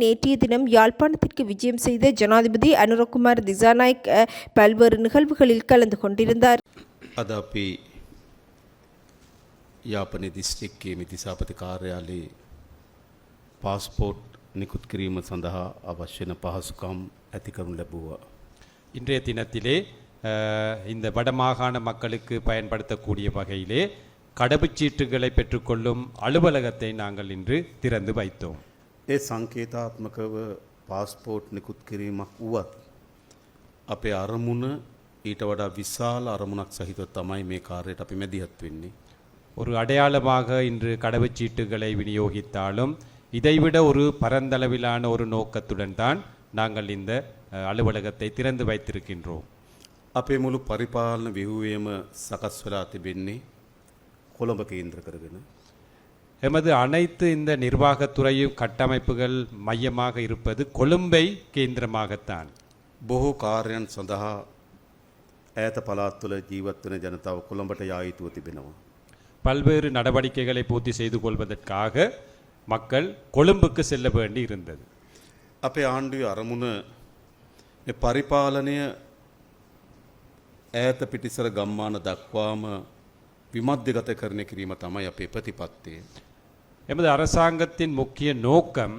நேற்றைய தினம் யாழ்ப்பாணத்திற்கு விஜயம் செய்த ஜனாதிபதி அனுரகுமார் திசாநாயக் அஹ், பல்வேறு நிகழ்வுகளில் கலந்து கொண்டிருந்தார் අද අපි යාපනය දිස්ත්‍රික්කයේ මිතිසාපති කාර්යාලයේ පාස්පෝට් නිකුත් කිරීම සඳහා අවශ්‍යන පහසුකම් ඇතිකරුණු ලැබූවා. இன்றைய தினத்திலே அஹ், இந்த வடமாகாண மக்களுக்கு பயன்படுத்தக்கூடிய வகையிலே கடவுச்சீட்டுகளை பெற்றுக்கொள்ளும் அலுவலகத்தை நாங்கள் இன்று திறந்து வைத்தோம் ඒ සංකේතාත්මකව පාස්පෝට් නිකුත් කිරීමක් වුවත්. අපේ අරමුණ ඊට වඩා විශාල අරමුණක් සහිතව තමයි මේ කාර්යට අපි මැදිහත් වෙන්නේ. ஒரு அடையாளமாக இன்று கடவுச்சீட்டுகளை விநியோகித்தாலும் இதைவிட ஒரு பரந்தளவிலான ஒரு நோக்கத்துடன் தான் நாங்கள் இந்த அஹ், அலுவலகத்தை திறந்து வைத்திருக்கின்றோம் අපේ මුළු පරිපාලන විහුවේම සකස් වෙලා තිබෙන්නේ කොළඹ කේන්ද්‍ර කරගෙන. எமது அனைத்து இந்த நிர்வாகத்துறையும் கட்டமைப்புகள் மையமாக இருப்பது கொழும்பை கேந்திரமாகத்தான் බොහෝ කාර්යන් සඳහා ඈත පළාත්වල ජීවත්වන ජනතාව කොළඹට යායුතුව තිබෙනවා. பல்வேறு நடவடிக்கைகளை பூர்த்தி செய்து கொள்வதற்காக மக்கள் கொழும்புக்கு செல்ல வேண்டி இருந்தது අපේ ආණ්ඩුව අරමුණ මේ පරිපාලනය ඈත පිටිසර ගම්මාන දක්වාම විමධ්‍යගත කරණය කිරීම තමයි අපේ ප්‍රතිපත්තේ. எமது அரசாங்கத்தின் முக்கிய நோக்கம்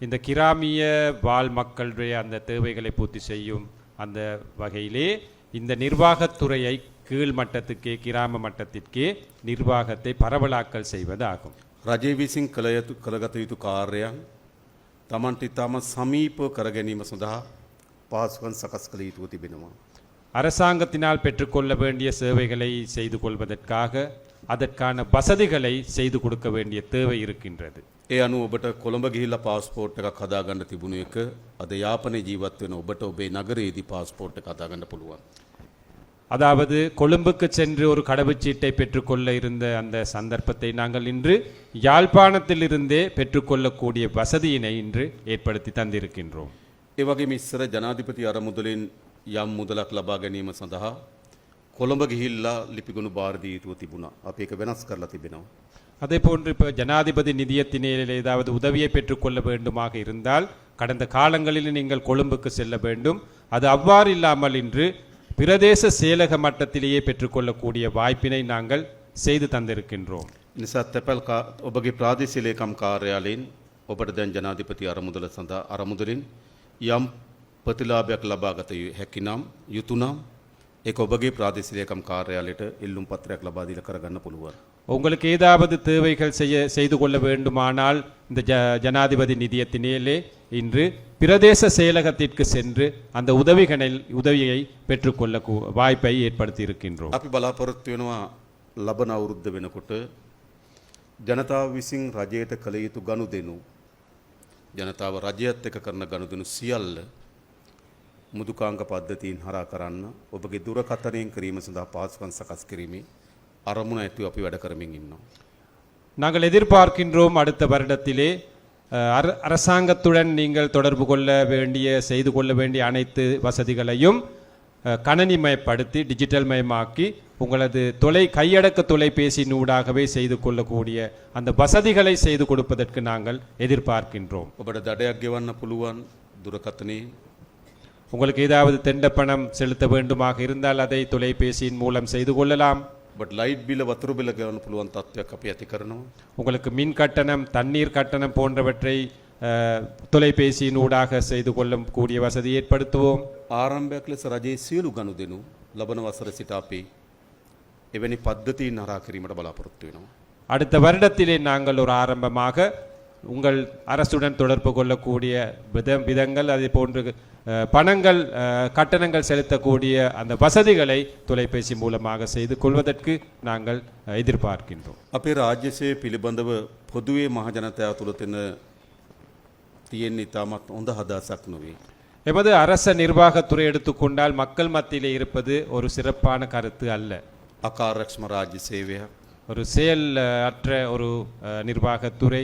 இந்த கிராமிய வாழ் மக்களுடைய அந்த தேவைகளை பூர்த்தி செய்யும் அந்த வகையிலே இந்த நிர்வாகத்துறையை கீழ் மட்டத்துக்கே கிராம மட்டத்திற்கே நிர்வாகத்தை பரவலாக்கல் செய்வதாகும் රජය විසින් කළ යුතු කළගත යුතු කාර්යයන් තමන්ට ඉතාම සමීප කර ගැනීම සඳහා පහසුකන් සකස් කළ යුතුව තිබෙනවා. அரசாங்கத்தினால் பெற்றுக்கொள்ள வேண்டிய சேவைகளை செய்து கொள்வதற்காக அதற்கான வசதிகளை செய்து கொடுக்க வேண்டிய தேவை இருக்கின்றது ඒ අනුව ඔබට කොළඹ ගිහිල්ලා පාස්පෝර්ට් එකක් හදාගන්න තිබුණු එක අද යාපනයේ ජීවත් වෙන ඔබට ඔබේ නගරයේදී පාස්පෝර්ට් එක හදාගන්න அதாவது கொழும்புக்கு சென்று ஒரு கடவுச்சீட்டை பெற்றுக்கொள்ள இருந்த அந்த சந்தர்ப்பத்தை நாங்கள் இன்று யாழ்ப்பாணத்திலிருந்தே பெற்றுக்கொள்ளக்கூடிய வசதியினை இன்று ஏற்படுத்தி தந்திருக்கின்றோம். இவ்வகை වගේම ஜனாதிபதி அறமுதலின் අරමුදලින් යම් මුදලක් ලබා ගැනීම කොළඹ ගිහිල්ලා ලිපිගුණු භාරදී යුතුව තිබුණා. අපි ඒක වෙනස් කරලා තිබෙනවා. அதே போன்று இப்போ ஜனாதிபதி நிதியத்தினில் ஏதாவது உதவியை பெற்றுக்கொள்ள வேண்டுமாக இருந்தால் கடந்த காலங்களில் நீங்கள் கொழும்புக்கு செல்ல வேண்டும் அது அவ்வாறு இல்லாமல் இன்று பிரதேச செயலக மட்டத்திலேயே பெற்றுக்கொள்ளக்கூடிய வாய்ப்பினை நாங்கள் செய்து தந்திருக்கின்றோம் නිසා තැපැල් කා- ඔබගේ ප්‍රාදේශීලේකම් කාර්යාලයෙන් ඔබට දැන් ජනාධිපති අරමුදල සඳහා අරමුදලින් යම් ප්‍රතිලාභයක් ලබාගත යු- හැකිනම් යුතුනම් ඒක ඔබගේ ප්‍රාදේශීලේකම් කාර්යාලයට ඉල්ලුම් පත්‍රයක් ලබා දීලා කරගන්න පුළුවන්. உங்களுக்கு ஏதாவது தேவைகள் செய்ய செய்து கொள்ள வேண்டுமானால் இந்த ஜ ஜனாதிபதி நிதியத்தினிலே இன்று பிரதேச செயலகத்திற்கு சென்று அந்த உதவிகளை உதவியை பெற்றுக்கொள்ள கூ- வாய்ப்பை ஏற்படுத்தி இருக்கின்றோம் අපි බලාපොරොත්තු වෙනවා ලබන අවුරුද්ධ වෙනකොට ජනතාව විසින් රජයට කළ යුතු ගණු දෙනු. ජනතාව රජයත් එක කරන ගණු දෙනු සියල්ල මුදුකාංග පද්ධතීන් හරා කරන්න ඔබගේ දුරකථනයෙන් කිරීම සඳහා පාසුකන් සකස් කිරීමේ අරමුණ ඇතුව අපි වැඩ කරමින් ඉන්නවා. நாங்கள் எதிர்பார்க்கின்றோம் அடுத்த வருடத்திலே அஹ், அர- அரசாங்கத்துடன் நீங்கள் தொடர்பு கொள்ள வேண்டிய செய்து கொள்ள வேண்டிய அனைத்து வசதிகளையும் அஹ், கணனிமயப்படுத்தி டிஜிட்டல் மயமாக்கி உங்களது தொலை கையடக்க தொலைபேசியினூடாகவே செய்து கொள்ளக்கூடிய அந்த வசதிகளை செய்து கொடுப்பதற்கு நாங்கள் எதிர்பார்க்கின்றோம் ඔබට දඩයක් ගෙවන්න පුළුවන් දුරකථනයේ உங்களுக்கு ஏதாவது தெண்டப்பணம் செலுத்த வேண்டுமாக இருந்தால் அதை தொலைபேசியின் மூலம் செய்து கொள்ளலாம் ඔබට ලයිට් බිල වතුර බිල ගවන්න පුළුවන් තත්ත්වයක් අපි ඇති කරනවා. உங்களுக்கு மின் கட்டணம் தண்ணீர் கட்டணம் போன்றவற்றை அஹ், தொலைபேசியின் ஊடாக செய்து கொள்ளக்கூடிய வசதி ஏற்படுத்துவோம் ආරම්භයක් ලෙස රජයේ සියලු ගණු දෙනු ලබන වසර සිට අපි එවැනි පද්ධතීන් හරා කිරීමට බලාපොරොත්තු වෙනවා. அடுத்த வருடத்திலே நாங்கள் ஒரு ஆரம்பமாக உங்கள் அரசுடன் தொடர்பு கொள்ளக்கூடிய வித விதங்கள் அதே போன்று அஹ், பணங்கள் அஹ், கட்டணங்கள் செலுத்தக்கூடிய அந்த வசதிகளை தொலைபேசி மூலமாக செய்து கொள்வதற்கு நாங்கள் அஹ், எதிர்பார்க்கின்றோம் අපේ රාජ්‍යසය පිළිබඳව පොදුවේ මහජනතයා තුළ තින තියෙන ඉතාමත් හොඳ හදසක් නොවේ. எமது அரச நிர்வாகத்துறை எடுத்துக்கொண்டால் மக்கள் மத்தியிலே இருப்பது ஒரு சிறப்பான கருத்து அல்ல අකාරක්ෂම රාජ්‍ය සේවයක් ஒரு செயல் அஹ், அற்ற ஒரு அஹ், நிர்வாகத்துறை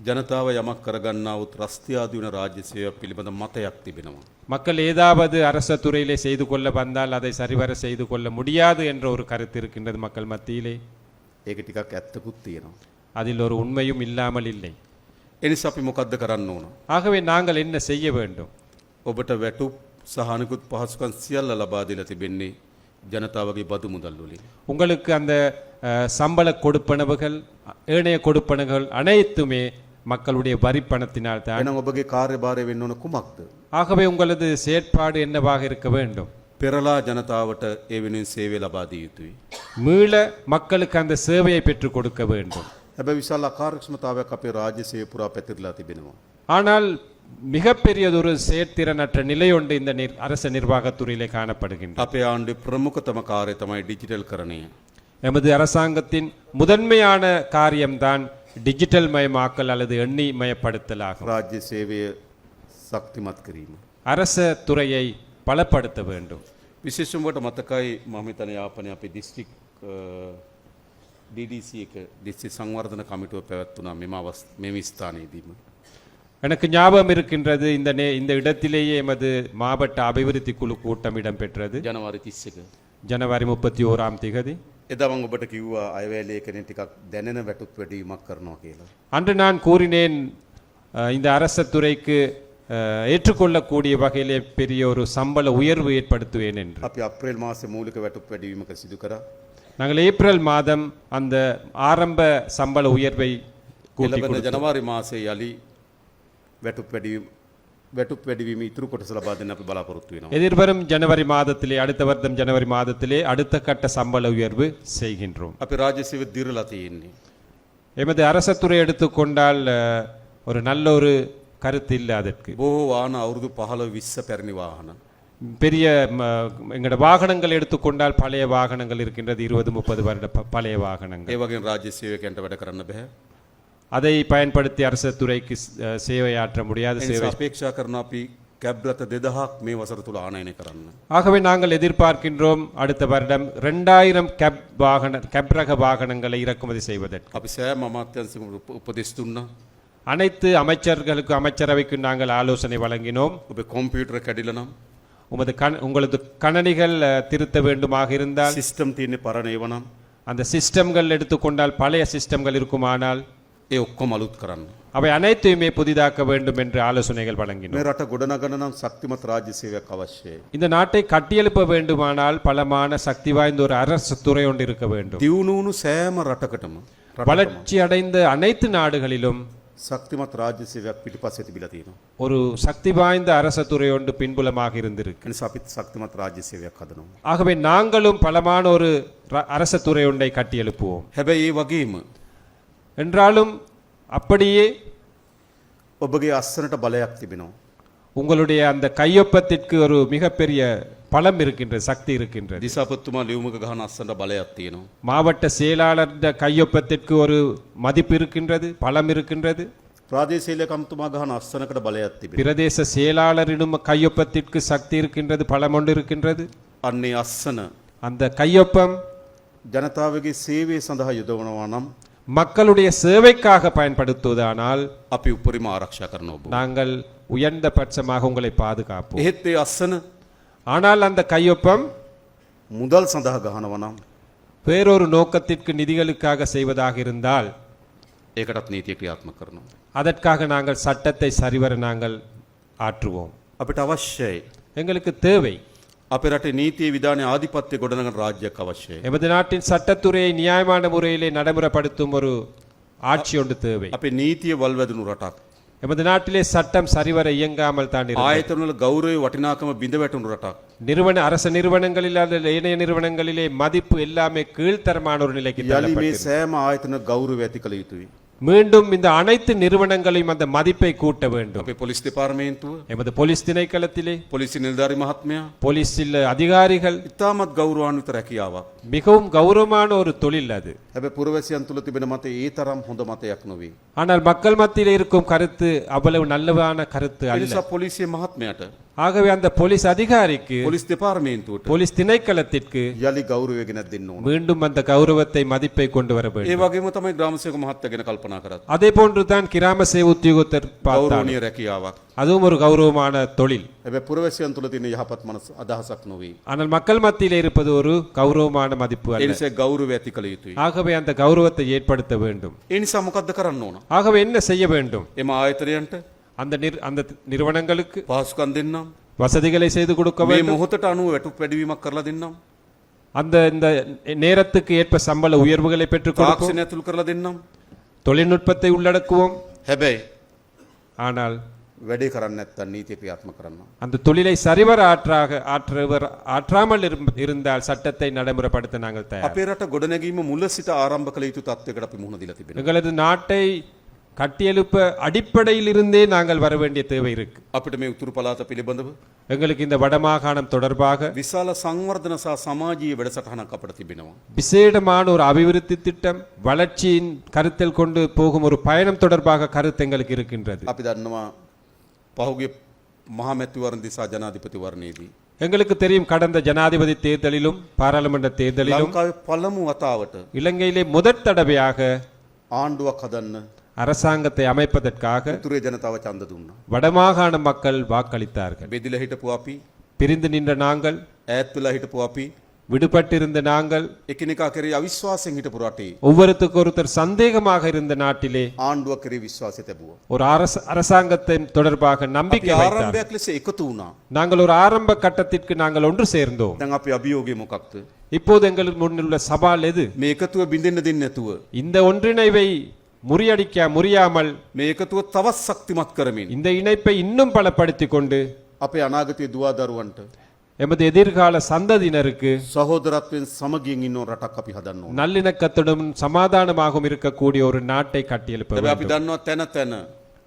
ජනතාව යමක් කරගන්නාවත් රස්තියාදවන රාජ්‍ය සේවයක් පිළිබඳ මතයක් තිබෙනවා. மக்கள் ஏதாவது அரச துறையிலே செய்து கொள்ள வந்தால் அதை சரிவர செய்து கொள்ள முடியாது என்ற ஒரு கருத்து இருக்கின்றது மக்கள் மத்தியிலே ඒක ටිකක් ඇත්තකුත් තියෙනවා. அதில் ஒரு உண்மையும் இல்லாமல் இல்லை එනිසා අපි මොකද්ද කරන්න ඕන. ஆகவே நாங்கள் என்ன செய்ய வேண்டும் ඔබට වැටුප් සහනකුත් පහසුකන් සියල්ල ලබා දීලා තිබෙන්නේ ජනතාවගේ බදු මුදල් වලින්. உங்களுக்கு அந்த அஹ், சம்பள கொடுப்பனவுகள் ஏனைய கொடுப்பனவுகள் அனைத்துமே மக்களுடைய வரி பணத்தினால் தான் එහෙනම් ඔබගේ කාර්යභාරය වෙන්න ඕන කුමක්ද? ஆகவே உங்களது செயற்பாடு என்னவாக இருக்க வேண்டும் පෙරලා ජනතාවට ඒ වෙනුවෙන් සේවය ලබා දිය යුතුයි. மீள மக்களுக்கு அந்த சேவையை பெற்றுக் கொடுக்க வேண்டும் හැබැයි විශාල අකාර්යක්ෂමතාවයක් අපේ රාජ්‍ය සේවය පුරා පැතිරලා තිබෙනවා. ஆனால் மிகப்பெரியதொரு செயற்திறனற்ற நிலை ஒன்று இந்த நிர்- அரச நிர்வாகத்துறையிலே காணப்படுகின்றது අපේ ආණ්ඩුවේ ප්‍රමුඛතම කාර්යය තමයි ඩිජිටල් කරණය. எமது அரசாங்கத்தின் முதன்மையான காரியம்தான் டிஜிட்டல் மயமாக்கல் அல்லது எண்ணி மயப்படுத்தல் ஆகும் රාජ්‍ය සේවය ශක්තිමත් කිරීම. அரச துறையை பலப்படுத்த வேண்டும் විශේෂමට මතකයි මම හිතන යාපනය අපේ දිස්ත්‍රික් DDC එක දිස්ත්‍රි සංවර්ධන කමිටුව පැවැත්වුණා මෙම අවස් මෙම ස්ථානයේදීම. எனக்கு ஞாபகம் இருக்கின்றது இந்த நே இந்த இடத்திலேயே எமது மாவட்ட அபிவிருத்தி குழு கூட்டம் இடம்பெற்றது ජනවාරි තිස්සක. ஜனவரி முப்பத்தி ஓராம் திகதி එදවන් ඔබට කිව්වා අයවැලේ කෙනෙ ටිකක් දැනෙන වැටුත් වැඩීමක් කරනවා කියලා. அன்று நான் கூறினேன் அஹ், இந்த அரச துறைக்கு அஹ், ஏற்றுக்கொள்ளக்கூடிய வகையிலே பெரிய ஒரு சம்பள உயர்வு ஏற்படுத்துவேன் என்று අපි අප්‍රේල් මාස මූලික වැටුප් වැඩීමක සිදු කර. நாங்கள் ஏப்ரல் மாதம் அந்த ஆரம்ப சம்பள உயர்வை கூட்டி එලබන கொடுத்தோம். ජනවාරි මාසය යළි වැටුප් වැඩීම වැටුප් වැඩවීම ඉතුරු කොටස ලබා දෙන්න අපි බලාපොරොත්තු වෙනවා. எதிர்வரும் ஜனவரி மாதத்திலே அடுத்த வருடம் ஜனவரி மாதத்திலே அடுத்த கட்ட சம்பள உயர்வு செய்கின்றோம் අපි රාජ්‍යසේව දිරලා තියෙන්නේ. எமது அரசத்துறை எடுத்துக்கொண்டால் அஹ், ஒரு நல்ல ஒரு கருத்து இல்லை அதற்கு බොහෝ වාන අවුරුදු පහළ විස්ස පැරණි වාහන. பெரிய ம, எங்களோட வாகனங்கள் எடுத்துக்கொண்டால் பழைய வாகனங்கள் இருக்கின்றது இருபது முப்பது வருட ப- பழைய வாகனங்கள் ඒ වගේ රාජ්‍ය සේවකයන්ට වැඩ කරන්න බැහැ. அதை பயன்படுத்தி அரச துறைக்கு சேவையாற்ற முடியாத சேவை அபேக்ஷா கர்ணாபி கேப்ரத் தெதஹாக் மே வசரத்துல ஆணையனை ஆகவே நாங்கள் எதிர்பார்க்கின்றோம் அடுத்த வருடம் ரெண்டாயிரம் கேப் வாகன கேப் ரக வாகனங்களை இறக்குமதி செய்வதற்கு. அப்போ சேம் அமாத்தியம் உபதேசித்துன்னா அனைத்து அமைச்சர்களுக்கும் அமைச்சரவைக்கும் நாங்கள் ஆலோசனை வழங்கினோம். இப்போ கம்ப்யூட்டர் கடிலனம் உமது கண் உங்களது கணனிகள் திருத்த வேண்டுமாக இருந்தால் சிஸ்டம் தீர்ந்து பரநேவனம் அந்த சிஸ்டம்கள் எடுத்துக்கொண்டால் பழைய சிஸ்டம்கள் இருக்குமானால் ඒ ඔක්කොම අලුත් කරන්න. அவை அனைத்தையுமே புதிதாக்க வேண்டும் என்று ஆலோசனைகள் வழங்கினோம் මේ රට ගොඩනගන නම් ශක්තිමත් රාජ්‍ය සේවයක් අවශ්‍යය. இந்த நாட்டை கட்டியெழுப்ப வேண்டுமானால் பலமான சக்தி வாய்ந்த ஒரு அரசு துறை ஒன்று இருக்க வேண்டும் දියුණුවුණු සෑම රටකටම රටකම வளர்ச்சி அடைந்த அனைத்து நாடுகளிலும் ශක්තිමත් රාජ්‍ය සේවයක් පිටිපස්සේ තිබිලා තියෙනවා. ஒரு சக்தி வாய்ந்த அரச துறை ஒன்று பின்புலமாக இருந்திருக்கு එනිසා අපිත් ශක්තිමත් රාජ්‍ය සේවයක් හදනවා. ஆகவே நாங்களும் பலமான ஒரு ர- அரச துறை ஒன்றை கட்டியெழுப்புவோம் හැබැයි ඒ වගේම என்றாலும் அப்படியே ඔබගේ අස්සනට බලයක් තිබෙනවා. உங்களுடைய அந்த கையொப்பத்திற்கு ஒரு மிகப்பெரிய பலம் இருக்கின்றது சக்தி இருக்கின்றது දිසාපත්තුමා ලියුමක ගහන අස්සනට බලයක් තියෙනවා. மாவட்ட செயலாளர் கையொப்பத்திற்கு ஒரு மதிப்பு இருக்கின்றது பலம் இருக்கின்றது ප්‍රාදේශීලකම්තුමා ගහන අස්සනකට බලයක් තිබෙන. பிரதேச செயலாளரிடம் கையொப்பத்திற்கு சக்தி இருக்கின்றது பலம் ஒன்று இருக்கின்றது අන්නේ අස්සන அந்த கையொப்பம் ජනතාවගේ සේවය සඳහා යොදවනවා නම් மக்களுடைய சேவைக்காக பயன்படுத்துவதானால் අපි උපරිම ආරක්ෂා කරන ඔබ. நாங்கள் உயர்ந்த பட்சமாக உங்களை பாதுகாப்போம் එහෙත් ඒ අස්සන ஆனால் அந்த கையொப்பம் මුදල් සඳහා ගහනවනම් வேறொரு நோக்கத்திற்கு நிதிகளுக்காக செய்வதாக இருந்தால் ඒකටත් නීතිය ක්‍රියාත්ම කරනවා. அதற்காக நாங்கள் சட்டத்தை சரிவர நாங்கள் ஆற்றுவோம் අපිට අවශ්‍යයි. எங்களுக்கு தேவை අප රට නීතිය විධානය ආධිපත්‍ය ගොඩනග රාජ්‍යයක් අවශ්‍යය. எமது நாட்டின் சட்டத்துறையை நியாயமான முறையிலே நடைமுறைப்படுத்தும் ஒரு ஆட்சி ஒன்று தேவை අපේ නීතිය වල්වැදනු රටක්. எமது நாட்டிலே சட்டம் சரிவர இயங்காமல் தான் இருக்கிறது. ආයතනවල ගෞරවය වටිනාකම බිඳ වැටුණු රටක්. நிறுவன அரச நிறுவனங்களில் அல்லது ஏனைய நிறுவனங்களிலே மதிப்பு எல்லாமே கீழ்த்தரமான ஒரு நிலைக்கு යළි මේ தள்ளப்பட்டிருக்கிறது. සෑම ආයතන ගෞරව ඇති කළ යුතුයි. மீண்டும் இந்த அனைத்து நிறுவனங்களையும் அந்த மதிப்பை கூட்ட வேண்டும். போலீஸ் டிபார்ட்மெண்ட் எமது போலீஸ் திணைக்களத்திலே போலீஸ் நிர்தாரி மகாத்மியா போலீஸில் அதிகாரிகள் இத்தாமத் கௌரவான்வித் ரக்கியாவா மிகவும் கௌரவமான ஒரு தொழில் அது. புறவசியான் துளத்தி பின் மத்த ஏ தரம் ஹொந்த மத்தையாக் நோவி ஆனால் மக்கள் மத்தியில் இருக்கும் கருத்து அவ்வளவு நல்லவான கருத்து அல்ல. போலீஸ் மகாத்மியாட்ட ஆகவே அந்த போலீஸ் அதிகாரிக்கு පොලිස් දෙපාර්තමේන්තුවට போலீஸ் திணைக்களத்திற்கு යළි ගෞරවය ගෙනත් දෙන්න ඕන. மீண்டும் அந்த கௌரவத்தை மதிப்பை கொண்டு வர வேண்டும் ඒ වගේම තමයි ග්‍රාමසයක මහත්ත ගැන කල්පනා කරත්. அதே போன்றுதான் கிராம சேவை உத்தியோகத்தர் பார்த்தார் ගෞරවනීය රැකියාවක්. அதுவும் ஒரு கௌரவமான தொழில் හැබැ පුරවැසියන් තුළ තින යහපත් මනස අදහසක් නොවේ. ஆனால் மக்கள் மத்தியில் இருப்பது ஒரு கௌரவமான மதிப்பு அல்ல එනිසේ ගෞරව ඇති කළ යුතුයි. ஆகவே அந்த கௌரவத்தை ஏற்படுத்த வேண்டும் එනිසා මොකක්ද කරන්න ඕන. ஆகவே என்ன செய்ய வேண்டும் එම ආයතරයන්ට அந்த நிர் அந்த நிறுவனங்களுக்கு පහසුකන් දෙන්නම්. வசதிகளை செய்து கொடுக்க මේ வேண்டும் මොහොතට අනුව වැටු පැඩවීමක් කරලා දෙන්නම්. அந்த இந்த நேரத்துக்கு ஏற்ப சம்பள உயர்வுகளை பெற்றுக் கொடுப்போம் තාක්ෂණ ඇතුල් කරලා දෙන්නම්. தொழில்நுட்பத்தை உள்ளடக்குவோம் හැබැයි ஆனால் වැඩේ කරන්න ඇත්තන් නීතිය ක්‍රියාත්ම කරන්න. அந்த தொழிலை சரிவர ஆற்றாக ஆற்றவர் ஆற்றாமல் இரும்- இருந்தால் சட்டத்தை நடைமுறைப்படுத்த நாங்கள் தயார் අපේ රට ගොඩනැගීම මුල සිට ආරම්භ කළ යුතු තත්වයකට අපි මුහුණ දීලා තිබෙනවා. எங்களது நாட்டை கட்டியெழுப்ப அடிப்படையில் இருந்தே நாங்கள் வர வேண்டிய தேவை இருக்கு අපිට මේ උතුරු පලාත පිළිබඳව எங்களுக்கு இந்த வடமாகாணம் தொடர்பாக විශාල සංවර්ධන සහ සමාජීය වැඩසටහනක් අපට තිබෙනවා. விசேடமான ஒரு அபிவிருத்தி திட்டம் வளர்ச்சியின் கருத்தில் கொண்டு போகும் ஒரு பயணம் தொடர்பாக கருத்து எங்களுக்கு இருக்கின்றது අපි දන්නවා පහුගේ මහමැතිවරණ දිසා ජනාධිපතිවරණයේදී. எங்களுக்கு தெரியும் கடந்த ஜனாதிபதி தேர்தலிலும் பாராளுமன்ற தேர்தலிலும் ලංකාවේ පළමු වතාවට இலங்கையிலே முதற் தடவையாக ආණ්ඩුවක් හදන්න அரசாங்கத்தை அமைப்பதற்காக උතුරේ ජනතාව චන්ද දුන්නා. வடமாகாண மக்கள் வாக்களித்தார்கள் බෙදිල හිටපු අපි பிரிந்து நின்ற நாங்கள் ඈත් වෙලා හිටපු අපි விடுபட்டிருந்த நாங்கள் එකිනෙකා කරේ අවිශ්වාසයෙන් හිටපු රටේ ஒவ்வொருத்துக்கு ஒருத்தர் சந்தேகமாக இருந்த நாட்டிலே ආණ්ඩුවක් කරේ විශ්වාසය තැබුවා. ஒரு அரச அரசாங்கத்தின் தொடர்பாக අපි நம்பிக்கை வைத்தார் ආරම්භයක් ලෙස එකතු වුණා. நாங்கள் ஒரு ஆரம்ப கட்டத்திற்கு நாங்கள் ஒன்று சேர்ந்தோம் දැන් අපි අභියෝගය මොකක්ද? இப்போது எங்களுக்கு முன்னுள்ள சவால் எது මේ එකතුව බිඳෙන්න දෙන්නේ නැතුව இந்த ஒன்றிணைவை முறியடிக்க முடியாமல் මේ එකතුව තවත් ශක්තිමත් කරමින් இந்த இணைப்பை இன்னும் பலப்படுத்திக் கொண்டு අපේ අනාගතයේ දුවදරුවන්ට எமது எதிர்கால சந்ததியினருக்கு සහෝදරත්වයෙන් සමගියෙන් ඉන්න රටක් අපි හදන්න ඕන. நல்லிணக்கத்துடன் சமாதானமாகவும் இருக்கக்கூடிய ஒரு நாட்டை கட்டியெழுப்ப හැබැයි අපි வேண்டும் දන්නවා තැන තැන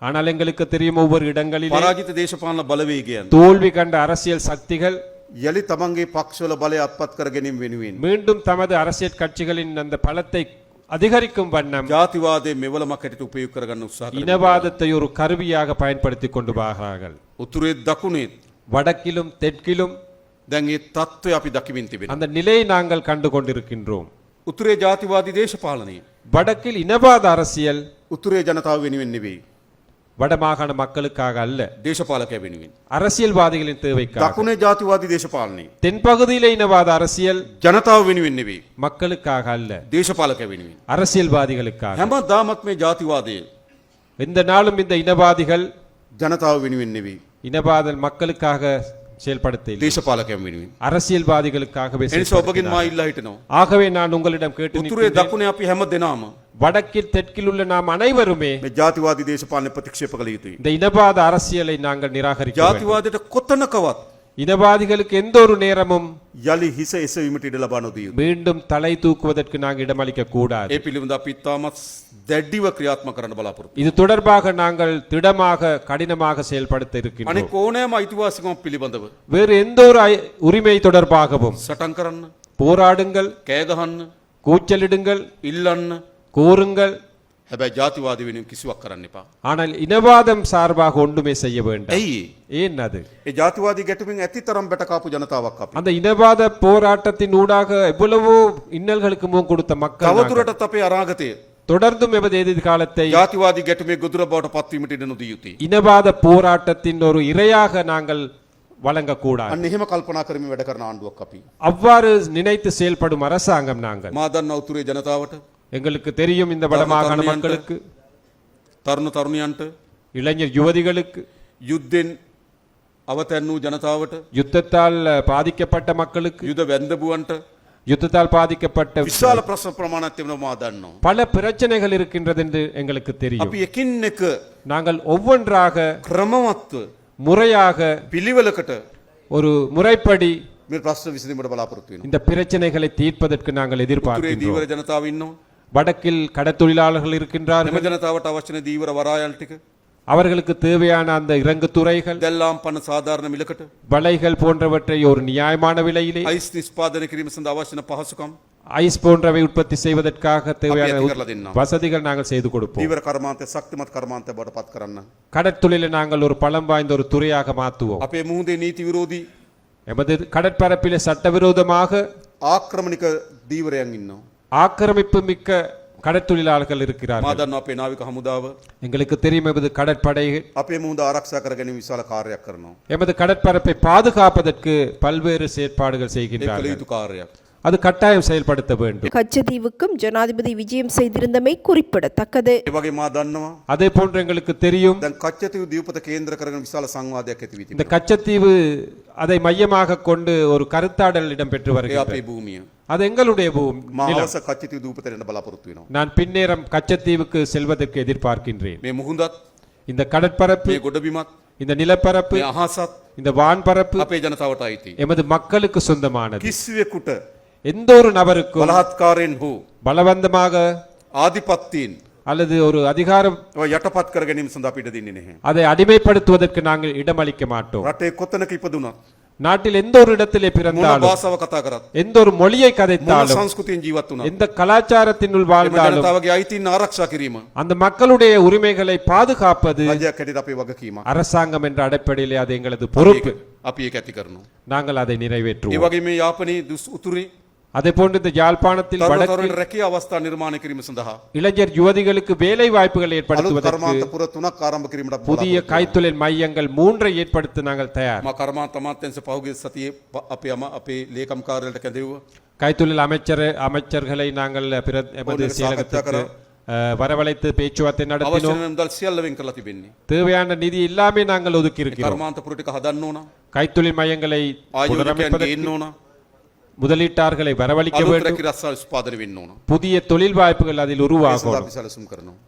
ஆனால் எங்களுக்கு தெரியும் ஒவ்வொரு இடங்களிலும் පරාජිත දේශපාලන බලවේගයන් தோல்வி கண்ட அரசியல் சக்திகள் යළි තමන්ගේ පක්ෂවල බලය අත්පත් කර ගැනීම වෙනුවෙන් மீண்டும் தமது அரசியல் கட்சிகளின் அந்த பலத்தை அதிகரிக்கும் வண்ணம் ஜாதிவாதை මෙවලමකට උපයෝග කරගන්න උත්සාහ இனவாதத்தை ஒரு கருவியாக பயன்படுத்தி கொண்டு பாகிறார்கள் උතුරේ දකුණේ வடக்கிலும் தெற்கிலும் தங்கி தத்து தত্ত্বය தக்குவின் දකිමින් அந்த நிலையை நாங்கள் கண்டு கொண்டிருக்கின்றோம் உத்துரைய ஜாதிவாதி தேச பாலனை வடக்கில் இனவாத அரசியல் උතුරේ ජනතාව වෙනුවෙන් නෙවෙයි வடமாகாண மக்களுக்காக அல்ல දේශපාලකය වෙනුවෙන්. அரசியல்வாதிகளின் தேவைக்காக දකුණේ ජාතිවාදී දේශපාලනය தென்பகுதியிலே இனவாத அரசியல் ජනතාව වෙනුවෙන් නෙවෙයි. மக்களுக்காக அல்ல දේශපාලකය වෙනුවෙන්. அரசியல்வாதிகளுக்காக හැම දාමත් මේ ජාතිවාදය எந்த நாளும் இந்த இனவாதிகள் ජනතාව වෙනුවෙන් නෙවෙයි. இனவாதல் மக்களுக்காக செயல்படுத்த இல்லை. දේශපාලකයන් වෙනුවෙන්. அரசியல்வாதிகளுக்காகவே එනිසා ඔබගෙන් செயல்படுத்தினார். මා ඉල්ලා හිටනවා. ஆகவே நான் உங்களிடம் கேட்டு උතුරේ நிற்கின்றேன். දකුණේ අපි හැම දෙනාම வடக்கில் தெற்கில் உள்ள நாம் அனைவருமே මේ ජාතිවාදී දේශපාලන ප්‍රතික්ෂේප කළ යුතුයි. இந்த இனவாத அரசியலை நாங்கள் நிராகரிக்க வேண்டும். ජාතිවාදයට කොතනකවත් இனவாதிகளுக்கு எந்த ஒரு நேரமும் යළි හිස එසවීමට ඉඩ ලබා නොදිය යුතුයි. மீண்டும் தலை தூக்குவதற்கு நாங்கள் இடமளிக்க கூடாது ඒ පිළිබඳ අපි ඉතාමත් දැඩ්ඩිව ක්‍රියාත්ම කරන්න බලාපොරොත්තු. இது தொடர்பாக நாங்கள் திடமாக கடினமாக செயல்படுத்த இருக்கின்றோம் අනෙක් ඕනෑම අයිතිවාසිකමක් පිළිබඳව வேறு எந்த ஒரு ஐ- உரிமை தொடர்பாகவும் සටන් කරන්න, போராடுங்கள் කෑගහන්න, கூச்சலிடுங்கள் ඉල්ලන්න கூறுங்கள் හැබැයි ජාතිවාද වෙනුවෙන් කිසිවක් කරන්න එපා. ஆனால் இனவாதம் சார்பாக ஒன்றுமே செய்ய வேண்டாம் ඇයි? ஏன் அது ඒ ජාතිවාදී ගැටුමින් ඇති තරම් බැටකාපු ජනතාවක් අපි. அந்த இனவாத போராட்டத்தின் ஊடாக எவ்வளவோ இன்னல்களுக்கு முகம் கொடுத்த மக்கள் நாங்கள். තවදුරටත් අපේ අනාගතය தொடர்ந்தும் எமது எதிர்காலத்தை ජාතිවාදී ගැටුමේ ගොදුර බවට පත්වීමට ඉඩ නොදිය යුතුයි. இனவாத போராட்டத்தின் ஒரு இரையாக நாங்கள் வழங்கக்கூடாது අන්න එහෙම කල්පනා කරමින් වැඩ කරන ආණ්ඩුවක් අපි. அவ்வாறு நினைத்து செயல்படும் அரசாங்கம் நாங்கள் මා දන්න උතුරේ ජනතාවට எங்களுக்கு தெரியும் இந்த வடமாகாண தருண மக்களுக்கு තරුණ තරුණියන්ට இளைஞர் யுவதிகளுக்கு යුද්ධෙන් අවතැන් වූ ජනතාවට யுத்தத்தால் பாதிக்கப்பட்ட மக்களுக்கு යුද වැන්දබුවන්ට யுத்தத்தால் பாதிக்கப்பட்ட විශාල ප්‍රශ්න ප්‍රමාණයක් තිබෙනවා මා දන්නවා. பல பிரச்சனைகள் இருக்கின்றது என்று எங்களுக்கு தெரியும் අපි එකින් එක நாங்கள் ஒவ்வொன்றாக ක්‍රමවත්ව முறையாக පිළිවෙලකට ஒரு முறைப்படி මේ ප්‍රශ්න විසඳීමට බලාපොරොත්තු වෙනවා. இந்த பிரச்சனைகளை தீர்ப்பதற்கு நாங்கள் උතුරේ எதிர்பார்க்கின்றோம் දීවර ජනතාව ඉන්නවා. வடக்கில் கடத்தொழிலாளர்கள் இருக்கின்றார்கள் එම ජනතාවට අවශ්‍ය දීවර වරායල් ටික அவர்களுக்கு தேவையான அந்த இறங்கு துறைகள் இதெல்லாம் பண்ண சாதாரணம் இலக்கட்டும் வலைகள் போன்றவற்றை ஒரு நியாயமான விலையிலே ஐஸ் நிஷ்பாதனை கிரீம் சந்த அவசியம் பகசுகம். ஐஸ் போன்றவை உற்பத்தி செய்வதற்காக தேவையான வசதிகள் நாங்கள் செய்து கொடுப்போம். தீவிர கர்மாந்த சக்திமத் கர்மாந்த பட் கடற்தொழிலை நாங்கள் ஒரு பழம் வாய்ந்த ஒரு துறையாக மாற்றுவோம். அப்பே மூந்தே நீதி விரோதி. எமது கடற்பரப்பிலே சட்டவிரோதமாக ஆக்கிரமணிக்க தீவிரம் இன்னும் ஆக்கிரமிப்பு மிக்க கடற்தொழிலாளர்கள் இருக்கிறார்கள் මාදන්න අපේ නාවික හමුදාව எங்களுக்கு தெரியும் எமது கடற்படை අපේ මුහද ආරක්ෂා කර ගැනීම විශාල කාර්යයක් කරනවා. எமது கடற்பரப்பை பாதுகாப்பதற்கு பல்வேறு செயற்பாடுகள் ඒ කළ செய்கின்றார்கள் යුතු කාර්යයක්. அது கட்டாயம் செயல்படுத்த வேண்டும் கச்சதீவுக்கும் ஜனாதிபதி விஜயம் செய்திருந்தமை குறிப்பிடத்தக்கது ඒ වගේ මා දන්නවා அதே போன்று எங்களுக்கு தெரியும் දැන් කච්චතිව දීපත කේන්ද්‍ර කරගෙන විශාල සංවාදයක් ඇති වී இந்த තිබෙනවා. கச்சத்தீவு அதை மையமாக கொண்டு ஒரு கருத்தாடல் இடம்பெற்று ඒ வருகிறது අපේ භූමිය. அது எங்களுடைய பூமி මා நிலம். හවස කච්චතිව දූපතට එන්න බලාපොරොත්තු වෙනවා. நான் பின்னேரம் கச்சத்தீவுக்கு செல்வதற்கு எதிர்பார்க்கின்றேன் මේ මුහුදත් இந்த கடற்பரப்பு මේ ගොඩබිමත් இந்த நிலப்பரப்பு මේ අහසත් இந்த வான்பரப்பு අපේ ජනතාවට අයිති. எமது மக்களுக்கு சொந்தமானது කිසිවෙකුට எந்த ஒரு நபருக்கும் බලහත්කාරයෙන් හෝ பலவந்தமாக ආධිපත්තීන් அல்லது ஒரு அதிகாரம் ඔය යටපත් කර ගැනීම සඳහා අපිට දෙන්නේ නැහැ. அதை அடிமைப்படுத்துவதற்கு நாங்கள் இடமளிக்க மாட்டோம் රටේ කොතනක ඉපදුනත් நாட்டில் எந்த ஒரு இடத்திலே பிறந்தாலும் பாஷாவை கதாகிறார் எந்த ஒரு மொழியை கதைத்தாலும் சம்ஸ்கிருதியின் ஜீவத்துனா எந்த கலாச்சாரத்தினுள் வாழ்ந்தாலும் அந்த மக்களுடைய உரிமைகளை பாதுகாப்பது அரசாங்கம் என்ற அடிப்படையிலே அது எங்களது பொறுப்பு. அப்பயே கத்தி நாங்கள் அதை நிறைவேற்றுவோம். இவ்வகையுமே யாப்பனி உத்துரி அதே போன்று இந்த யாழ்ப்பாணத்தில் තරුණ வடக்கு තරුණ රැකිය අවස්ථා නිර්මාණය කිරීම සඳහා இளைஞர் யுவதிகளுக்கு வேலை வாய்ப்புகளை අලුත් ஏற்படுத்துவதற்கு කර්මාන්ත පුර තුනක් ආරම්භ කිරීමට புதிய கைத்தொழில் மையங்கள் மூன்றை ஏற்படுத்த நாங்கள் தயார் මා කර්මාන්ත අමාත්‍යංශ පහුගිය සතියේ ප- අපේ අම අපේ ලේකම් කාර්යාලයට කැඳෙව්වා. கைத்தொழில் அமைச்சர் அமைச்சர்களை நாங்கள் பிற- எமது ஒன்று செயலகத்துக்கு சாகச்சா அஹ், வரவழைத்து பேச்சுவார்த்தை අවශ්‍ය நடத்தினோம் වෙන මුදල් සියල්ල වෙන් කරලා තිබෙන්නේ. தேவையான நிதி எல்லாமே நாங்கள் ஒதுக்கி இருக்கிறோம் කර්මාන්ත පුර ටික හදන්න ඕන. கைத்தொழில் மையங்களை ආයෝජකයන් புனரமைப்பதற்கு ගේන්න ඕන. முதலீட்டார்களை வரவழைக்க வேண்டும். புதிய தொழில் வாய்ப்புகள் அதில் உருவாகும்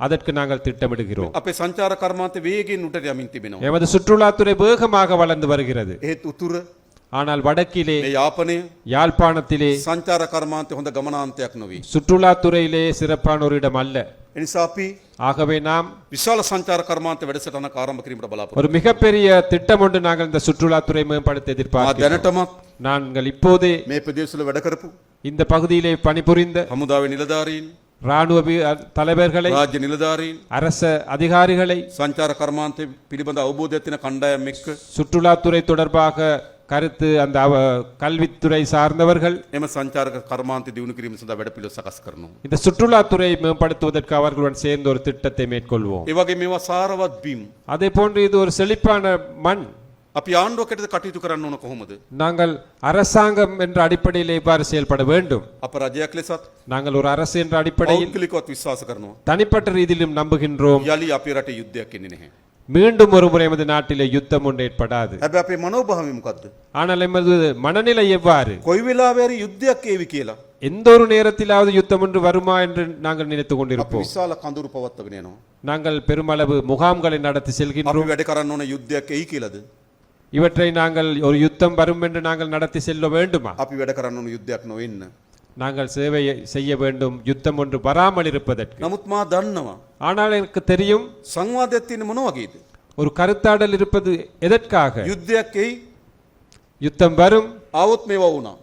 அதற்கு நாங்கள் திட்டமிடுகிறோம். அப்ப சஞ்சார கர்மாத்தை வேகின் உடனே அமைந்து எமது சுற்றுலாத்துறை வேகமாக வளர்ந்து வருகிறது. ஆனால் வடக்கிலே මේ යාපනය யாழ்ப்பாணத்திலே සංචාර කර්මාන්තය හොඳ ගමනාන්තයක් නොවේ. சுற்றுலாத்துறையிலே சிறப்பான ஒரு இடம் அல்ல එනිසා අපි ஆகவே நாம் විශාල සංචාර කර්මාන්ත වැඩසටහනක් ආරම්භ කිරීමට බලාපොරොත්තු ஒரு மிகப்பெரிய திட்டம் ஒன்று நாங்கள் இந்த சுற்றுலாத்துறை மேம்படுத்த වෙනවා. எதிர்பார்க்கிறோம் දැනටමත් நாங்கள் இப்போதே මේ ප්‍රදේශවල වැඩ කරපු இந்த பகுதியிலே பணிபுரிந்த හමුදාවේ නිලධාරීන් ராணுவ வி- தலைவர்களை රාජ්‍ය නිලධාරීන් அரச அதிகாரிகளை සංචාර කර්මාන්තය පිළිබඳ අවබෝධයක් තියෙන කණ්ඩායම් එක්ක சுற்றுலாத்துறை தொடர்பாக கருத்து அந்த அவ- கல்வித்துறை சார்ந்தவர்கள் එම සංචාරක කර්මාන්තය දියුණු කිරීම සඳහා වැඩපිළිවෙළ සකස් කරනවා. இந்த சுற்றுலாத்துறையை மேம்படுத்துவதற்கு அவர்களுடன் சேர்ந்து ஒரு திட்டத்தை மேற்கொள்வோம் ඒ වගේ මේවා සාරවත් බිම්. அதே போன்று இது ஒரு செழிப்பான மண் අපි ආණ්ඩුවකට කටයුතු කරන්න ඕන කොහොමද? நாங்கள் அரசாங்கம் என்ற அடிப்படையில் இவ்வாறு செயல்பட வேண்டும் අප රජයක් ලෙසත් நாங்கள் ஒரு அரசு என்ற அடிப்படையில் පෞද්ගලිකවත් විශ්වාස කරනවා. தனிப்பட்ட ரீதியிலும் நம்புகின்றோம் යළි අපේ රටේ යුද්ධයක් එන්නේ නැහැ. மீண்டும் ஒரு முறை எமது நாட்டிலே யுத்தம் ஒன்று ஏற்படாது හැබැයි අපේ මනෝභාවය මොකද්ද? ஆனால் எமது மனநிலை எவ்வாறு කොයි වෙලාවෙ හරි යුද්ධයක් ඒවි කියලා. எந்த ஒரு நேரத்திலாவது யுத்தம் ஒன்று வருமா என்று நாங்கள் நினைத்துக் අපි கொண்டிருப்போம் විශාල කඳුරු පවත්වගෙන යනවා. நாங்கள் பெருமளவு முகாம்களை நடத்தி අපි செல்கின்றோம் වැඩ කරන්න ඕන යුද්ධයක් එයි කියලාද? இவற்றை நாங்கள் ஒரு யுத்தம் வரும் என்று நாங்கள் நடத்தி செல்ல வேண்டுமா අපි වැඩ කරන්න ඕන යුද්ධයක් නොවෙන්න. நாங்கள் சேவை செய்ய வேண்டும் யுத்தம் ஒன்று வராமல் இருப்பதற்கு නමුත් මා දන්නවා. ஆனால் எனக்கு தெரியும் සංවාදයක් තියෙන මොන වගේද? ஒரு கருத்தாடல் இருப்பது எதற்காக යුද්ධයක් එයි யுத்தம் வரும் ආවොත් මේවා වුණා.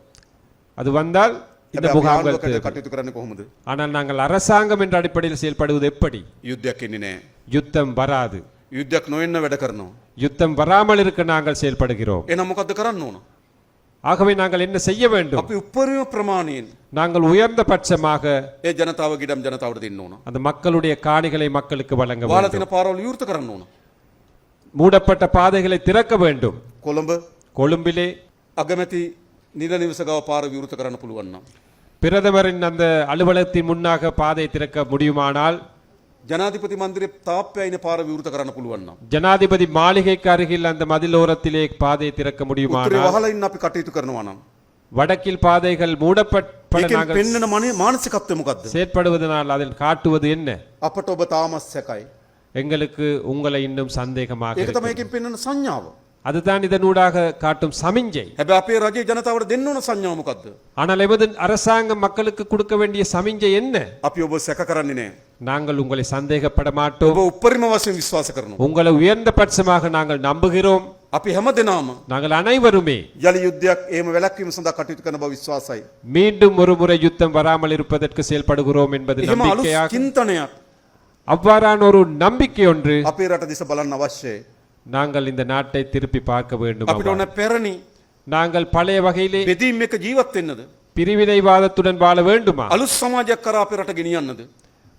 அது வந்தால் இந்த හැබැයි අපි முகாம்கள் ආණ්ඩුවකට தேவை. කටයුතු කරන්නේ කොහොමද? ஆனால் நாங்கள் அரசாங்கம் என்ற அடிப்படையில் செயல்படுவது எப்படி යුද්ධයක් එන්නේ නැහැ. யுத்தம் வராது යුද්ධයක් නොවෙන්න වැඩ කරනවා. யுத்தம் வராமல் இருக்க நாங்கள் செயல்படுகிறோம் එහෙනම් මොකද්ද කරන්න ඕන? ஆகவே நாங்கள் என்ன செய்ய வேண்டும் අපි උපරිම ප්‍රමාණයෙන් நாங்கள் உயர்ந்த பட்சமாக ඒ ජනතාව ගිඩම් ජනතාවට දෙන්න ඕන. அந்த மக்களுடைய காணிகளை மக்களுக்கு வழங்க වාලා வேண்டும் තියෙන පාරවල් විවෘත කරන්න ඕන. மூடப்பட்ட பாதைகளை திறக்க வேண்டும் කොළඹ கொழும்பிலே අගමැති නිල නිවස ගාව පාර විවෘත කරන්න පුළුවන් නම්. பிரதமரின் அந்த அலுவலகத்தின் முன்னாக பாதை திறக்க முடியுமானால் ජනාධිපති මන්දිරේ තාප්පයයින පාර විවෘත කරන්න පුළුවන් නම්. ஜனாதிபதி மாளிகைக்கு அருகில் அந்த மதிலோரத்திலே பாதை திறக்க උත්තරේ முடியுமானால் වහලා ඉන්න අපි කටයුතු කරනවා නම්. வடக்கில் பாதைகள் மூடப்பட ඒකෙන් நாங்கள் පෙන්වන මනේ මානසිකත්වය මොකද්ද? செயற்படுவதனால் அதில் காட்டுவது என்ன අපට ඔබ තාමත් සැකයි. எங்களுக்கு உங்களை இன்னும் சந்தேகமாக ඒක இருக்கிறது. තමයි එකෙන් පෙන්වන සංඥාව. அதுதான் இதனூடாக காட்டும் சமிஞ்சை හැබැයි අපේ රජයේ ජනතාවට දෙන්න ඕන සංඥාව මොකද්ද? ஆனால் எமது அரசாங்கம் மக்களுக்கு கொடுக்க வேண்டிய சமிஞ்சை என்ன අපි ඔබ සැක කරන්නේ නැහැ. நாங்கள் உங்களை சந்தேகப்பட மாட்டோம் ඔබ උපරිම වශයෙන් විශ්වාස කරනවා. உங்களை உயர்ந்த பட்சமாக நாங்கள் நம்புகிறோம் අපි හැම දෙනාම நாங்கள் அனைவருமே යළි යුද්ධයක් ඒම වැලක්වීම සඳහා කටයුතු කරන බව විශ්වාසයි. மீண்டும் ஒரு முறை யுத்தம் வராமல் இருப்பதற்கு செயல்படுகிறோம் என்பது එහෙම අලුත් நம்பிக்கையாக චින්තනයක් அவ்வாறான ஒரு நம்பிக்கை ஒன்று අපේ රට දිස බලන්න අවශ්‍යයි. நாங்கள் இந்த நாட்டை திருப்பி பார்க்க வேண்டும் අපිට ඕන පැරණි நாங்கள் பழைய வகையிலே බෙදීම් එක ජීවත් වෙන්නද. பிரிவினைவாதத்துடன் வாழ வேண்டுமா අලුත් සමාජයක් කර අපේ රට ගෙනියන්නද.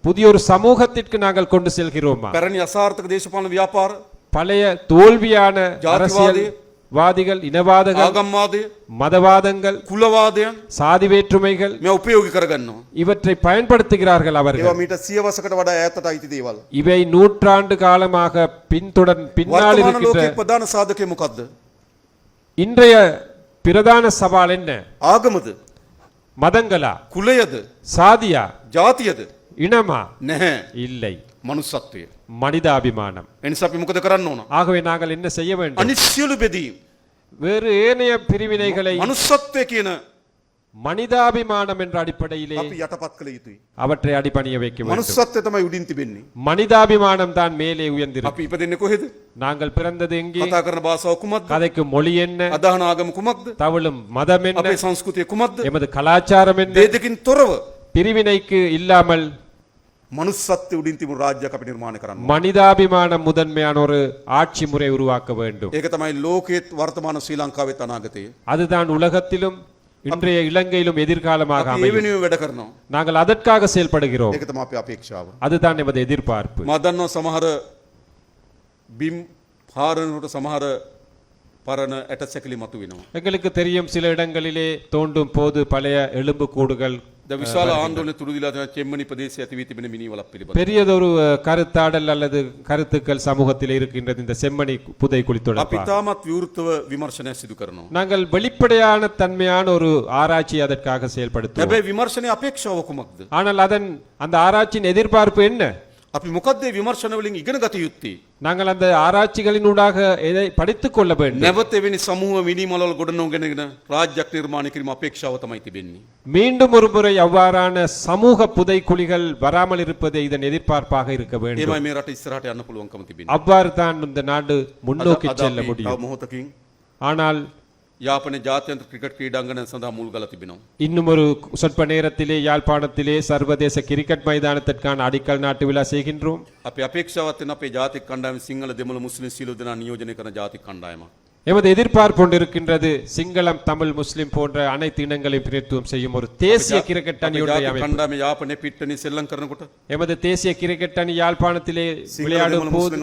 புதிய ஒரு சமூகத்திற்கு நாங்கள் கொண்டு செல்கிறோமா පැරණි අසාර්ථක දේශපාලන ව්‍යාපාර பழைய தோல்வியான ஜாதிவாதி, அரசியல்வாதிகள் இனவாதங்கள் ආගම්වාදය மதவாதங்கள் කුලවාදයන් சாதி வேற்றுமைகள் මෙ උපයෝගි කරගන්නවා. இவற்றை பயன்படுத்துகிறார்கள் ඒවා அவர்கள் මීට සියවසකට වඩා ඈතට අයිති දේවල්. இவை நூற்றாண்டு காலமாக பின்தொடர் பின்னால் වර්තමාන இருக்கின்ற ලෝකයේ ප්‍රධාන සාධකය මොකක්ද? இன்றைய பிரதான சவால் என்ன ආගමද? மதங்களா කුලයද? சாதியா ජාතියද? இனமா නැහැ. இல்லை මනුස්සත්වය. மனிதாபிமானம் එනිසා අපි මොකද කරන්න ඕන? ஆகவே நாங்கள் என்ன செய்ய வேண்டும் අනිත් සියලු බෙදීම් வேறு ஏனைய பிரிவினைகளை මනුස්සත්වය කියන மனிதாபிமானம் என்ற அடிப்படையிலே අපි යටපත් කළ යුතුයි. அவற்றை அடிபணிய வைக்க வேண்டும் මනුස්සත්වය තමයි උඩින් තිබෙන්නේ. மனிதாபிமானம் தான் மேலே உயர்ந்திருக்கும் අපි ඉපදෙන්නේ කොහෙද? நாங்கள் பிறந்தது எங்கே කතා කරන භාෂාව කුමක්ද? கதைக்கும் மொழி என்ன අදහන ආගම කුමක්ද? தவழும் மதம் என்ன අපේ සංස්කෘතිය කුමක්ද? எமது கலாச்சாரம் என்ன දේදකින් තොරව பிரிவினைக்கு இல்லாமல் மனுஷத்து உடிந்திமும் ராஜ்ய கப்பி நிர்மாணம் கரணும் முதன்மையான ஒரு ஆட்சி முறை உருவாக்க வேண்டும். ஏகத்தமாய் லோகேத் வர்த்தமான ஸ்ரீலங்காவே தனாகத்தே அதுதான் உலகத்திலும் இன்றைய இலங்கையிலும் எதிர்காலமாக அமையும். நாங்கள் அதற்காக செயல்படுகிறோம். அதுதான் எமது எதிர்பார்ப்பு. மதன்னோ சமஹர பிம் ஹாரனோட சமஹர பரன எட்டச்சக்கிலி மத்துவினோம் எங்களுக்கு தெரியும் சில இடங்களிலே தோண்டும் போது பழைய எலும்பு கூடுகள் ද විශාල ආන්දෝලන තුරු දිලා තියෙන චෙම්මනි ප්‍රදේශයේ ඇති වී තිබෙන මිනිවලක් පිළිබඳ. பெரியதொரு அஹ், கருத்தாடல் அல்லது கருத்துக்கள் சமூகத்தில் இருக்கின்றது இந்த செம்மணி புதைக்குழி අපි தொடர்பாக තාමත් විවෘතව විමර්ශනය සිදු කරනවා. நாங்கள் வெளிப்படையான தன்மையான ஒரு ஆராய்ச்சி அதற்காக செயல்படுத்துவோம் හැබැයි විමර්ශනය අපේක්ෂාව කුමක්ද? ஆனால் அதன் அந்த ஆராய்ச்சியின் எதிர்பார்ப்பு என்ன අපි මොකක්ද මේ විමර්ශනවලින් ඉගෙන ගත நாங்கள் அந்த ஆராய்ச்சிகளின் ஊடாக இதை படித்துக் கொள்ள வேண்டும் නැවත එවැනි සමූහ මිනිමලවල් ගොඩනොගෙනගෙන රාජ්‍යයක් නිර්මාණය කිරීම අපේක්ෂාව තමයි තිබෙන්නේ. அவ்வாறான சமூக புதை குழிகள் வராமல் இருப்பதே இதன் எதிர்பார்ப்பாக இருக்க வேண்டும் ඒමයි මේ රට ඉස්සරහට அவ்வாறு தான் இந்த நாடு முன்னோக்கி செல்ல முடியும். ஆனால் யாழ்ப்பாண ஜாத்தியந்த கிரிக்கெட் கிரீடாங்கன சந்தா மூழ்கல திபினோம் இன்னும் ஒரு சொற்ப நேரத்திலே யாழ்ப்பாணத்திலே சர்வதேச கிரிக்கெட் மைதானத்திற்கான அடிக்கல் நாட்டு விழா செய்கின்றோம். அப்ப அபேட்சாவத்தின் அப்பே ஜாதி கண்டாயம் சிங்கள தமிழ் முஸ்லிம் சீலுதினா நியோஜனைக்கான ஜாதி கண்டாயமா எமது எதிர்பார்ப்பு இருக்கின்றது சிங்களம் தமிழ் முஸ்லிம் போன்ற அனைத்து இனங்களை பிரதித்துவம் செய்யும் ஒரு தேசிய கிரிக்கெட் அணியோட எமது தேசிய கிரிக்கெட் அணி யாழ்ப்பாணத்திலே விளையாடும் போது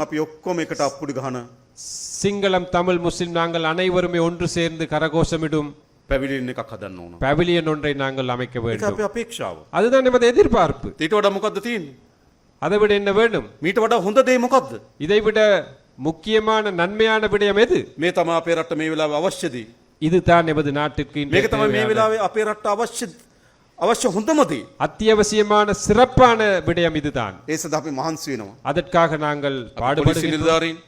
මුස්ලිම් අපි ඔක්කොම එකට අප්පුඩි ගහන சிங்களம் தமிழ் முஸ்லிம் நாங்கள் அனைவருமே ஒன்று சேர்ந்து கரகோஷமிடும் පැවිලින් එකක් හදන්න ඕන. பவிலியன் ஒன்றை நாங்கள் அமைக்க ඒක வேண்டும் අපේ අපේක්ෂාව. அதுதான் எமது எதிர்பார்ப்பு ඊට වඩා මොකද්ද තියෙන්නේ? அதை விட என்ன வேண்டும் මීට වඩා හොඳ දේ මොකද්ද? இதைவிட முக்கியமான நன்மையான விடயம் எது මේ තමයි අපේ රට මේ වෙලාවේ අවශ්‍යදී. இதுதான் எமது நாட்டிற்கு இன்றைய මේක තමයි මේ தேவையான වෙලාවේ අපේ රට අවශ්‍ය අවශ්‍ය හොඳම දේ. அத்தியாவசியமான சிறப்பான விடயம் இதுதான் ඒ සඳහා අපි මහන්සි වෙනවා. அதற்காக நாங்கள் පොලිසි பாடுபடுகிறோம்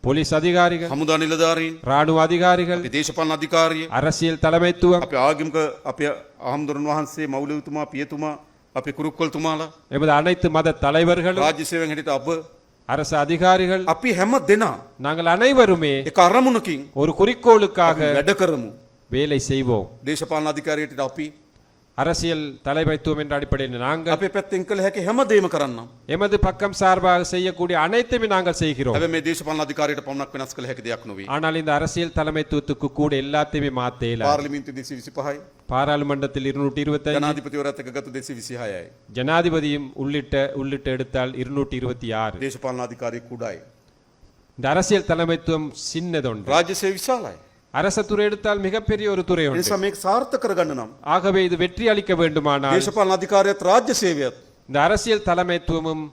නිලධාරීන්, போலீஸ் அதிகாரிகள் හමුදා නිලධාරීන්, ராணுவ அதிகாரிகள் අපි දේශපාලන අධිකාරිය, அரசியல் தலைமைத்துவம் අපේ ආගමික අපේ ආහම්දුරන් වහන්සේ මෞලවිතුමා පියතුමා අපේ කුරුක්කොල්තුමාලා எமது அனைத்து மத தலைவர்களும் රාජ්‍ය සේවයෙන් හිටියට අප அரசு அதிகாரிகள் අපි හැම දෙනා நாங்கள் அனைவருமே එක අරමුණකින් ஒரு குறிக்கோளுக்காக වැඩ කරමු. வேலை செய்வோம் දේශපාලන අධිකාරියට අපි அரசியல் தலைமைத்துவம் என்ற அடிப்படையில் நாங்கள் අපේ පැත්තෙන් කළ හැකි හැම දේම කරන්නම්. எமது பக்கம் சார்பாக செய்யக்கூடிய அனைத்துமே நாங்கள் செய்கிறோம் හැබැයි මේ දේශපාලන අධිකාරියට පමණක් වෙනස් කළ හැකි දෙයක් නොවේ. ஆனால் இந்த அரசியல் தலைமைத்துவத்துக்கு கூட எல்லாத்தையுமே மாத்தேல පාර්ලිමේන්තු 225යි பாராளுமன்றத்தில் இருநூற்றி இருபத்தி ජනාධිපතිවරයාත් එක්ක ගත්ත 226යි. ஜனாதிபதியும் உள்ளிட்ட உள்ளிட்ட எடுத்தால் இருநூற்றி இருபத்தி ஆறு දේශපාලන අධිකාරිය කුඩායි. இந்த அரசியல் தலைமைத்துவம் சின்னதொன்று රාජ්‍ය සේවය විශාලයි. அரச துறை எடுத்தால் மிகப்பெரிய ஒரு துறை ඒ ஒன்று නිසා මේක සාර්ථක කරගන්න නම් ஆகவே இது வெற்றி அளிக்க வேண்டுமானால் දේශපාලන අධිකාරියත් රාජ්‍ය සේවයත් இந்த அரசியல் தலைமைத்துவமும்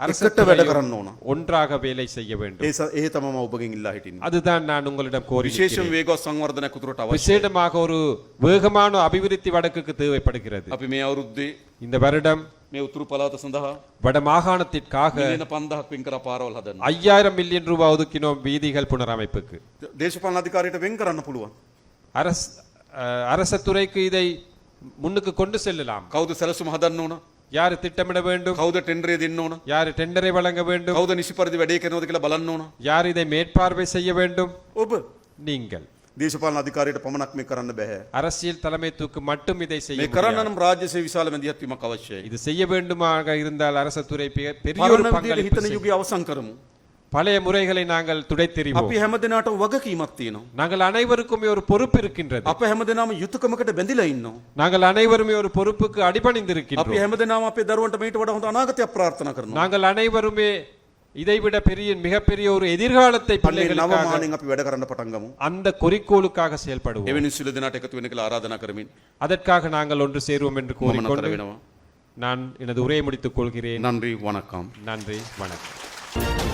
அரச එකට වැඩ துறையும் කරන්න ඕන. ஒன்றாக வேலை செய்ய வேண்டும் ඒ ස- ඒ තමයි මම ඔබගෙන් ඉල්ලා හිටින්නේ. அதுதான் நான் உங்களிடம் கோரி විශේෂයෙන් වේගවත් සංවර්ධනයක් උතුරට අවශ්‍යයි. விசேடமாக ஒரு வேகமான அபிவிருத்தி வடக்குக்கு தேவைப்படுகிறது අපි මේ අවුරුද්දේ இந்த வருடம் මේ උතුරු පළාත සඳහා வட மாகாணத்திற்காக මිලියන 5000ක් වෙන් කර පාරවල් හදන්න. ஐயாயிரம் மில்லியன் ரூபாய் ஒதுக்கினோம் வீதிகள் புனரமைப்புக்கு දේශපාලන අධිකාරියට වෙන් කරන්න පුළුවන්. அரச அஹ், அரச துறைக்கு இதை முன்னுக்கு கொண்டு செல்லலாம் කවුද සැලසුම හදන්න ඕන? யார் திட்டமிட வேண்டும் කවුද ටෙන්ඩරේ දෙන්න ඕන யார் டெண்டரை வழங்க வேண்டும் කවුද නිසි පරිදි වැඩේ කරනවද කියලා බලන්න ඕන யார் இதை மேற்பார்வை செய்ய வேண்டும் ඔබ நீங்கள் දේශපාලන අධිකාරියට පමණක් මේ කරන්න බැහැ அரசியல் தலைமைத்துவக்கு மட்டும் இதை செய்ய මේ முடியாது. කරන්න නම් රාජ්‍යසේ විශාල මැදිහත්වීමක් අවශ්‍යයි இது செய்ய வேண்டுமாக இருந்தால் அரசு துறை பெ- பெரிய ஒரு පරණ විදියට பங்களிப்பு හිතන செய்யும். යුගය අවසන් කරමු பழைய முறைகளை நாங்கள் துடைத்தெறிவோம் අපි හැම දෙනාටම වගකීමක් තියෙනවා நாங்கள் அனைவருக்குமே ஒரு பொறுப்பு இருக்கின்றது අප හැම දෙනාම යුතුයකමකට බැඳිලා ඉන්නවා நாங்கள் அனைவருமே ஒரு பொறுப்புக்கு අපි அடிபணிந்திருக்கின்றோம் හැම දෙනාම අපේ දරුවන්ට මේට වඩා හොඳ අනාගතයක් ප්‍රාර්ථනා කරනවා நாங்கள் அனைவருமே இதைவிட பெரிய மிகப்பெரிய ஒரு எதிர்காலத்தை අන්නේ නව பிள்ளைகளுக்காக මානෙන් අපි වැඩ කරන්න පටන් ගමු அந்த குறிக்கோளுக்காக செயல்படுவோம் එවැනි සිළු දෙනාට එකතු වෙන කියලා ආරාධනා කරමින් அதற்காக நாங்கள் ஒன்று சேருவோம் என்று මම නතර கூறிக்கொண்டு වෙනවා நான் எனது உரையை முடித்துக் கொள்கிறேன் නන්රි වනකම් நன்றி வணக்கம்